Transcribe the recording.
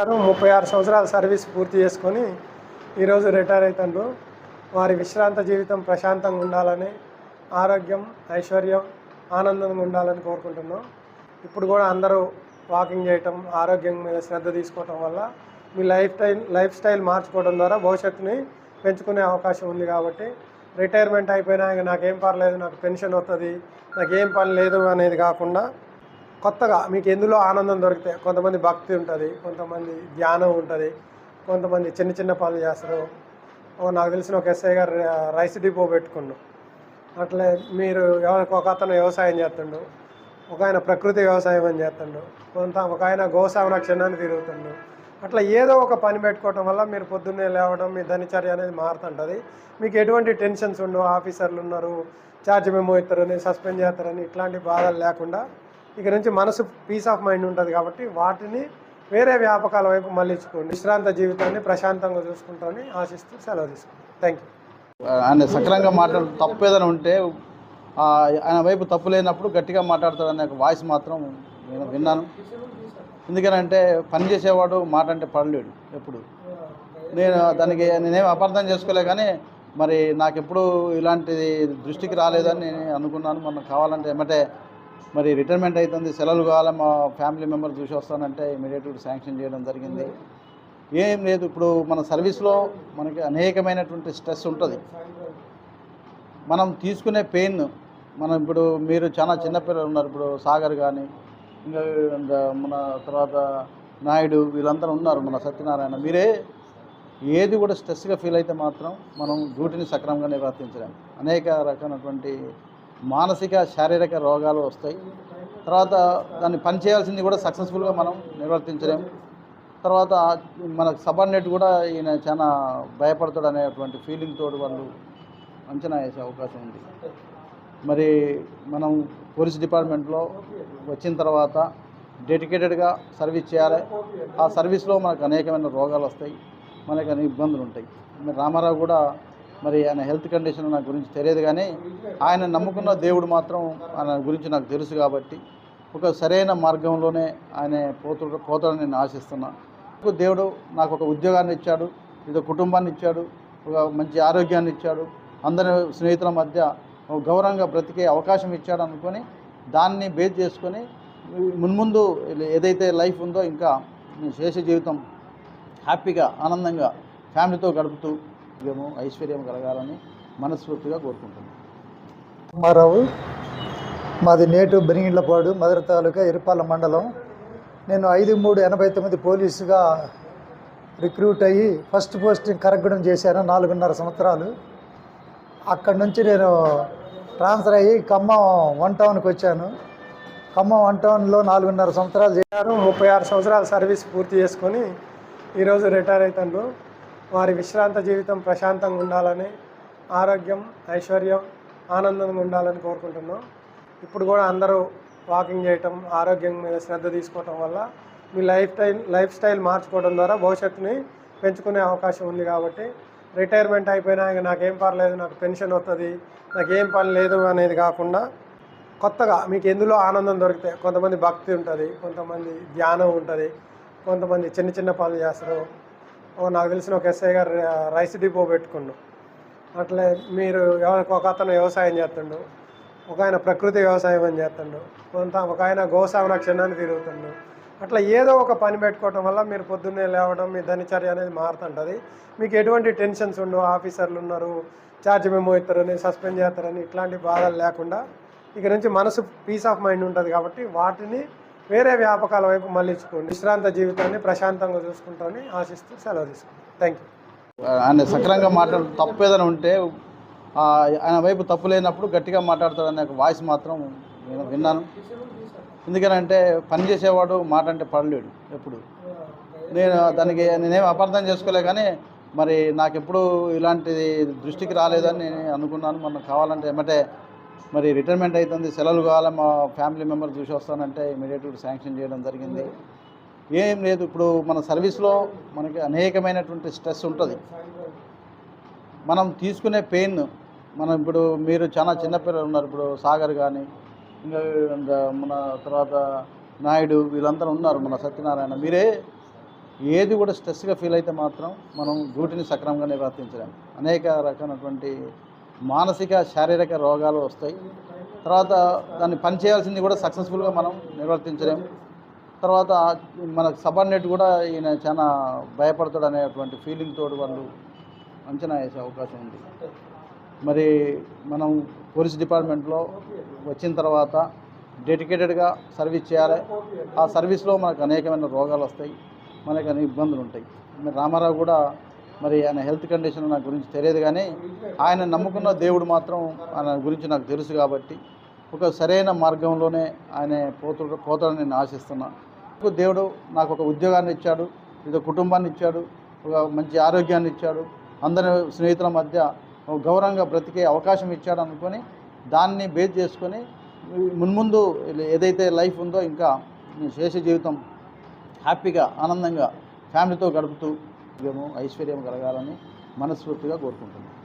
గారు ముప్పై ఆరు సంవత్సరాల సర్వీస్ పూర్తి చేసుకొని ఈరోజు రిటైర్ అవుతారు వారి విశ్రాంత జీవితం ప్రశాంతంగా ఉండాలని ఆరోగ్యం ఐశ్వర్యం ఆనందంగా ఉండాలని కోరుకుంటున్నాం. ఇప్పుడు కూడా అందరూ వాకింగ్ చేయటం ఆరోగ్యం మీద శ్రద్ధ తీసుకోవటం వల్ల మీ లైఫ్ స్టైల్ లైఫ్ స్టైల్ మార్చుకోవడం ద్వారా భవిష్యత్తుని పెంచుకునే అవకాశం ఉంది కాబట్టి రిటైర్మెంట్ అయిపోయినా ఇక నాకేం పర్లేదు నాకు పెన్షన్ వస్తుంది నాకేం పని లేదు అనేది కాకుండా కొత్తగా మీకు ఎందులో ఆనందం దొరికితే కొంతమంది భక్తి ఉంటుంది కొంతమంది ధ్యానం ఉంటుంది కొంతమంది చిన్న చిన్న పనులు చేస్తారు. నాకు తెలిసిన ఒక ఎస్ఐ గారు రైస్ డిపో పెట్టుకుండు అట్లే మీరు ఒక అతను వ్యవసాయం చేస్తుండు ఒక ఆయన ప్రకృతి వ్యవసాయం అని చేస్తుండు కొంత ఒక ఆయన గోసావన క్షణాన్ని తిరుగుతుండు. అట్లా ఏదో ఒక పని పెట్టుకోవటం వల్ల మీరు పొద్దున్నే లేవడం మీ దినచర్య అనేది మారుతుంటుంది. మీకు ఎటువంటి టెన్షన్స్ ఉండవు ఆఫీసర్లు ఉన్నారు ఛార్జ్ మెమో ఇస్తారని సస్పెండ్ చేస్తారని ఇట్లాంటి బాధలు లేకుండా ఇక నుంచి మనసు పీస్ ఆఫ్ మైండ్ ఉంటుంది కాబట్టి వాటిని వేరే వ్యాపకాల వైపు మళ్ళించుకోండి. విశ్రాంత జీవితాన్ని ప్రశాంతంగా చూసుకుంటామని ఆశిస్తూ సెలవు తీసుకుంటాం థ్యాంక్ యూ ఆయన సక్రంగా మాట్లాడు తప్పు ఏదైనా ఉంటే ఆయన వైపు తప్పు లేనప్పుడు గట్టిగా మాట్లాడతాడు ఒక వాయిస్ మాత్రం నేను విన్నాను. ఎందుకనంటే పని చేసేవాడు మాట అంటే పడలేడు ఎప్పుడు. నేను దానికి నేనేం అపార్థం చేసుకోలే కానీ మరి నాకు ఎప్పుడు ఇలాంటిది దృష్టికి రాలేదని నేను అనుకున్నాను. మొన్న కావాలంటే ఏమంటే మరి రిటైర్మెంట్ అవుతుంది సెలవులు కావాలి మా ఫ్యామిలీ మెంబర్ చూసి వస్తానంటే ఇమీడియట్గా శాంక్షన్ చేయడం జరిగింది. ఏం లేదు ఇప్పుడు మన సర్వీస్లో మనకి అనేకమైనటువంటి స్ట్రెస్ ఉంటుంది. మనం తీసుకునే పెయిన్ మనం ఇప్పుడు మీరు చాలా చిన్నపిల్లలు ఉన్నారు ఇప్పుడు సాగర్ కానీ ఇంకా ఇంకా మన తర్వాత నాయుడు వీళ్ళందరూ ఉన్నారు మన సత్యనారాయణ. మీరే ఏది కూడా స్ట్రెస్గా ఫీల్ అయితే మాత్రం మనం డ్యూటీని సక్రమంగా నిర్వర్తించలేము. అనేక రకమైనటువంటి మానసిక శారీరక రోగాలు వస్తాయి. తర్వాత దాన్ని పనిచేయాల్సింది కూడా సక్సెస్ఫుల్గా మనం నిర్వర్తించలేము తర్వాత మనకు సబార్డినేట్ కూడా ఈయన చాలా భయపడతాడు అనేటువంటి ఫీలింగ్ తోటి వాళ్ళు అంచనా వేసే అవకాశం ఉంది. మరి మనం పోలీస్ డిపార్ట్మెంట్లో వచ్చిన తర్వాత డెడికేటెడ్గా సర్వీస్ చేయాలి. ఆ సర్వీస్లో మనకు అనేకమైన రోగాలు వస్తాయి. మనకు అనేక ఇబ్బందులు ఉంటాయి. మరి రామారావు కూడా మరి ఆయన హెల్త్ కండిషన్ నా గురించి తెలియదు కానీ ఆయన నమ్ముకున్న దేవుడు మాత్రం ఆయన గురించి నాకు తెలుసు కాబట్టి ఒక సరైన మార్గంలోనే ఆయన పోతు పోతాడని నేను ఆశిస్తున్నాను దేవుడు నాకు ఒక ఉద్యోగాన్ని ఇచ్చాడు ఏదో కుటుంబాన్ని ఇచ్చాడు ఒక మంచి ఆరోగ్యాన్ని ఇచ్చాడు అందరి స్నేహితుల మధ్య ఒక గౌరవంగా బ్రతికే అవకాశం ఇచ్చాడు అనుకొని దాన్ని బేస్ చేసుకొని మున్ముందు ఏదైతే లైఫ్ ఉందో ఇంకా నేను శేష జీవితం హ్యాపీగా ఆనందంగా ఫ్యామిలీతో గడుపుతూ ఆరోగ్యము ఐశ్వర్యం కలగాలని మనస్ఫూర్తిగా కోరుకుంటున్నాను కుమారావు మాది నేటు బెనిగిండ్లపాడు మధుర తాలూకా ఇరుపాల మండలం. నేను ఐదు మూడు ఎనభై తొమ్మిది పోలీసుగా రిక్రూట్ అయ్యి ఫస్ట్ పోస్టింగ్ కరగడం చేశాను నాలుగున్నర సంవత్సరాలు. అక్కడి నుంచి నేను ట్రాన్స్ఫర్ అయ్యి ఖమ్మం వన్ టౌన్కి వచ్చాను. ఖమ్మం వన్ టౌన్లో నాలుగున్నర సంవత్సరాలు చే- ముప్పై ఆరు సంవత్సరాల సర్వీస్ పూర్తి చేసుకొని ఈరోజు రిటైర్ అవుతాను. వారి విశ్రాంత జీవితం ప్రశాంతంగా ఉండాలని ఆరోగ్యం ఐశ్వర్యం ఆనందంగా ఉండాలని కోరుకుంటున్నాం. ఇప్పుడు కూడా అందరూ వాకింగ్ చేయటం ఆరోగ్యం మీద శ్రద్ధ తీసుకోవటం వల్ల మీ లైఫ్ స్టైల్ లైఫ్ స్టైల్ మార్చుకోవడం ద్వారా భవిష్యత్తుని పెంచుకునే అవకాశం ఉంది కాబట్టి రిటైర్మెంట్ అయిపోయినా ఇక నాకేం పర్లేదు నాకు పెన్షన్ వస్తుంది నాకేం పని లేదు అనేది కాకుండా కొత్తగా మీకు ఎందులో ఆనందం దొరికితే కొంతమంది భక్తి ఉంటుంది కొంతమంది ధ్యానం ఉంటుంది కొంతమంది చిన్న చిన్న పనులు చేస్తారు నాకు తెలిసిన ఒక ఎస్ఐ గారు రైస్ డిపో పెట్టుకుండు. అట్లే మీరు ఒక అతను వ్యవసాయం చేస్తుండు ఒక ఆయన ప్రకృతి వ్యవసాయం అని చేస్తుండు కొంత ఒక ఆయన గోసావన క్షణాన్ని తిరుగుతుండు. అట్లా ఏదో ఒక పని పెట్టుకోవటం వల్ల మీరు పొద్దున్నే లేవడం మీ దినచర్య అనేది మారుతుంటుంది. మీకు ఎటువంటి టెన్షన్స్ ఉండవు ఆఫీసర్లు ఉన్నారు ఛార్జ్ మెమో ఇస్తారని సస్పెండ్ చేస్తారని ఇట్లాంటి బాధలు లేకుండా ఇక నుంచి మనసు పీస్ ఆఫ్ మైండ్ ఉంటుంది కాబట్టి వాటిని వేరే వ్యాపకాల వైపు మళ్ళించుకోండి విశ్రాంత జీవితాన్ని ప్రశాంతంగా చూసుకుంటామని ఆశిస్తూ సెలవు తీసుకుంటాం థ్యాంక్ యూ ఆయన సక్రంగా మాట్లాడు తప్పు ఏదైనా ఉంటే ఆయన వైపు తప్పు లేనప్పుడు గట్టిగా మాట్లాడతాడనే ఒక వాయిస్ మాత్రం నేను విన్నాను. ఎందుకనంటే పని చేసేవాడు మాట అంటే పడలేడు ఎప్పుడు. నేను దానికి నేనేం అపార్థం చేసుకోలే కానీ మరి నాకు ఎప్పుడు ఇలాంటిది దృష్టికి రాలేదని నేను అనుకున్నాను. మొన్న కావాలంటే ఏమంటే మరి రిటైర్మెంట్ అవుతుంది సెలవులు కావాలి? మా ఫ్యామిలీ మెంబర్ చూసి వస్తానంటే ఇమీడియట్గా శాంక్షన్ చేయడం జరిగింది. ఏం లేదు ఇప్పుడు మన సర్వీస్లో మనకి అనేకమైనటువంటి స్ట్రెస్ ఉంటుంది. మనం తీసుకునే పెయిన్ మనం ఇప్పుడు మీరు చాలా చిన్నపిల్లలు ఉన్నారు. ఇప్పుడు సాగర్ కానీ ఇంకా మన తర్వాత నాయుడు వీళ్ళందరూ ఉన్నారు మన సత్యనారాయణ. మీరే ఏది కూడా స్ట్రెస్గా ఫీల్ అయితే మాత్రం మనం డ్యూటీని సక్రమంగా వర్తించలేము అనేక రకమైనటువంటి మానసిక శారీరక రోగాలు వస్తాయి. తర్వాత దాన్ని పనిచేయాల్సింది కూడా సక్సెస్ఫుల్గా మనం నిర్వర్తించలేము. తర్వాత మన సబార్డినేట్ కూడా ఈయన చాలా భయపడతాడు అనేటువంటి ఫీలింగ్ తోటి వాళ్ళు అంచనా వేసే అవకాశం ఉంది. మరి మనం పోలీస్ డిపార్ట్మెంట్లో వచ్చిన తర్వాత డెడికేటెడ్గా సర్వీస్ చేయాలి. ఆ సర్వీస్లో మనకు అనేకమైన రోగాలు వస్తాయి. మనకు అనేక ఇబ్బందులు ఉంటాయి. మరి రామారావు కూడా మరి ఆయన హెల్త్ కండిషన్ నా గురించి తెలియదు కానీ ఆయన నమ్ముకున్న దేవుడు మాత్రం ఆయన గురించి నాకు తెలుసు కాబట్టి ఒక సరైన మార్గంలోనే ఆయన పోతు పోతాడని నేను ఆశిస్తున్నా. దేవుడు నాకు ఒక ఉద్యోగాన్ని ఇచ్చాడు ఇది కుటుంబాన్ని ఇచ్చాడు ఒక మంచి ఆరోగ్యాన్ని ఇచ్చాడు అందరి స్నేహితుల మధ్య ఒక గౌరవంగా బ్రతికే అవకాశం ఇచ్చాడు అనుకొని దాన్ని బేస్ చేసుకొని మున్ముందు ఏదైతే లైఫ్ ఉందో ఇంకా నేను శేష జీవితం హ్యాపీగా ఆనందంగా ఫ్యామిలీతో గడుపుతూ ఐశ్వర్యం కలగాలని మనస్ఫూర్తిగా కోరుకుంటున్నాను